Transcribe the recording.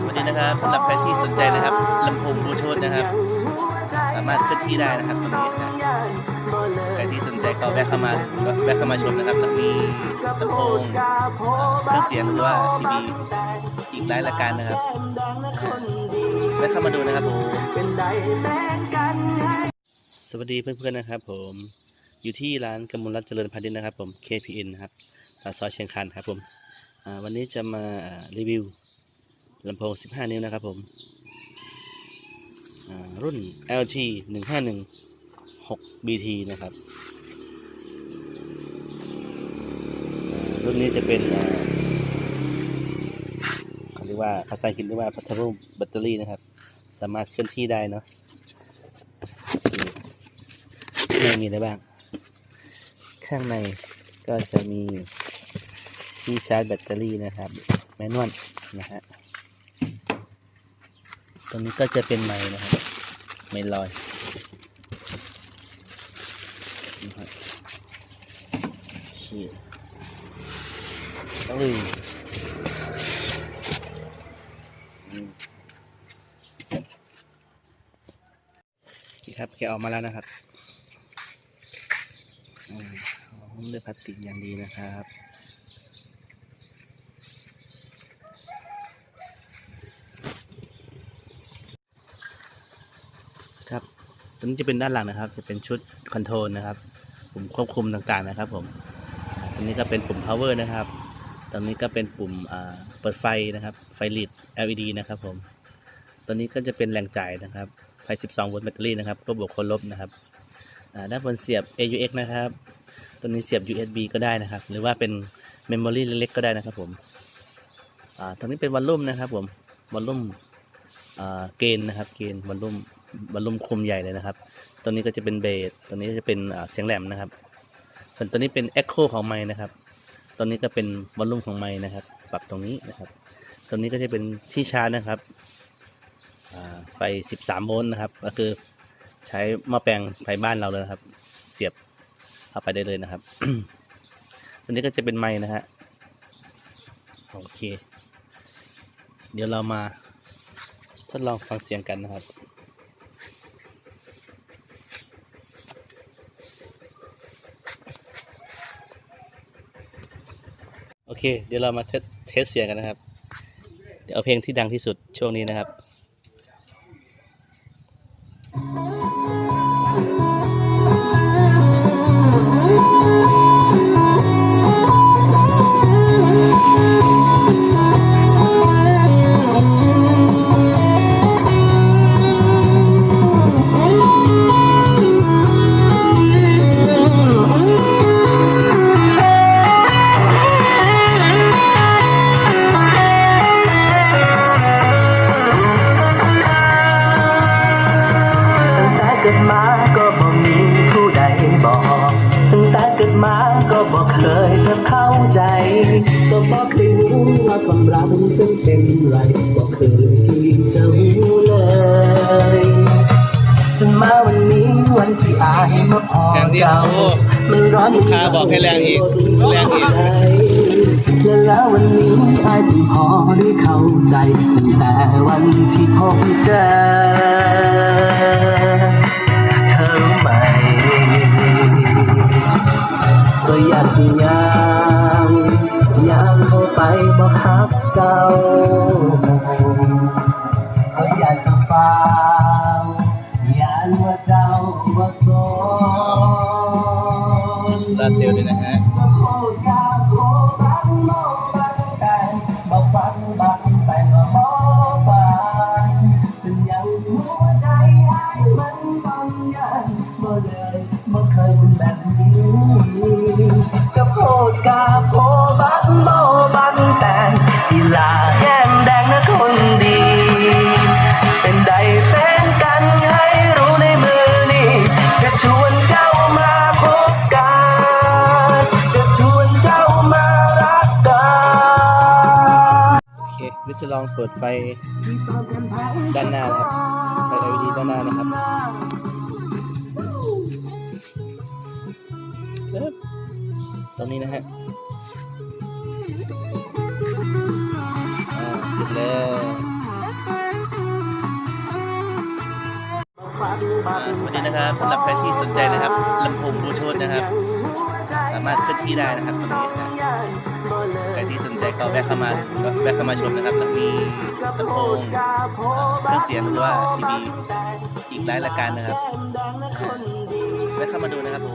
สวัสดีนะครับสำหรับใครที่สนใจนะครับลำโพงบลูทูธนะครับ สามารถเคลื่อนที่ได้นะครับตรงนี้นะใครที่สนใจก็แวะเข้ามาแวะเข้ามาชมนะครับแล้วมีลำโพงเครื่องเสียงหรือว่าทีวีอีกหลายรายการนะครับแวะเข้ามาดูนะครับผมสวัสดีเพื่อนๆนะครับ ผมอยู่ที่ร้านกำมลรัตนเจริญพาณิชย์นะครับ ผม KPN นะครับปากซอยเชียงคานครับผมวันนี้จะมารีวิว ลำโพง 15 นิ้วนะครับผมรุ่น LG 151 6 BT นะครับ รุ่นนี้จะเป็นเขาเรียกว่าภาษาอังกฤษเรียกว่าพัทลุแบตเตอรี่นะครับ สามารถเคลื่อนที่ได้เนาะข้างในมีอะไรบ้าง ข้างในก็จะมีที่ชาร์จแบตเตอรี่นะครับ แมนนวลนะฮะ รงนี้ก็จะเป็นไม้นะครับไม้ลอยนะครับนี่ต้องเลยอืมนี่ครับแกออกมาแล้วนะครับอืมด้วยพลาสติกอย่างดีนะครับ ตัวนี้จะเป็นด้านหลังนะครับ จะเป็นชุดคอนโทรลนะครับปุ่มควบคุมต่างๆนะครับผมตัวนี้ก็เป็นปุ่ม power นะครับตรงนี้ก็เป็นปุ่มเปิดไฟนะครับ ไฟลีด LED นะครับผมตัวนี้ก็จะเป็นแหล่งจ่ายนะครับ ไฟ 12 โวลต์แบตเตอรี่นะครับตัวบวกคนลบนะครับด้านบนเสียบ AUX นะครับ ตัวนี้เสียบ USB ก็ได้นะครับ หรือว่าเป็น Memory เล็กๆก็ได้นะครับผมตรงนี้เป็นวอลลุ่มนะครับผมวอลลุ่มเกณฑ์นะครับ เกณฑ์วอลลุ่ม วอลลุ่มคุมใหญ่เลยนะครับ ตัวนี้ก็จะเป็นเบสตัวนี้จะเป็นเสียงแหลมนะครับ ส่วนตัวนี้เป็น Echo ของไม้นะครับ ตัวนี้ก็เป็นวอลลุ่มของไม้นะครับ ปรับตรงนี้นะครับ ตัวนี้ก็จะเป็นที่ชาร์จนะครับไฟ 13 โวลต์นะครับ ก็คือใช้หม้อแปลงไฟบ้านเราเลยนะครับ เสียบเข้าไปได้เลยนะครับ ตัวนี้ก็จะเป็นไม้นะฮะ โอเค เดี๋ยวเรามาทดลองฟังเสียงกันนะครับ โอเค เดี๋ยวเรามาเทสเทสเสียงกันนะครับ เดี๋ยวเอาเพลงที่ดังที่สุดช่วงนี้นะครับ มาก็บ่เคยจะเข้าใจ ก็บ่เคยรู้ว่าความรักมันเป็นเช่นไรบ่เคยที่จะรู้เลยจนมาวันนี้วันที่อายมาพอแรงดิเจ้าโอ้มันร้อนลูกค้าบอกให้แรงอีกแรงอีกและแล้ววันนี้อายจึงพอได้เข้าใจตั้งแต่วันที่พบเจอ เจ้าก็อยากจะฟังยานว่าเจ้าว่าโสโซลาเซลด้วยนะฮะ เควิจะลองเปิดไฟด้านหน้านะครับไฟ LED ด้านหน้านะครับตรงนี้นะฮะอ่าปิดเลย สวัสดีนะครับสำหรับใครที่สนใจนะครับลำโพงบลูทูธนะครับ สามารถเคลื่อนที่ได้นะครับตรงนี้นะใครที่สนใจก็แวะเข้ามาแวะเข้ามาชมนะครับแล้วมีลำโพงเครื่องเสียงหรือว่าทีวีอีกหลายรายการนะครับแวะเข้ามาดูนะครับผม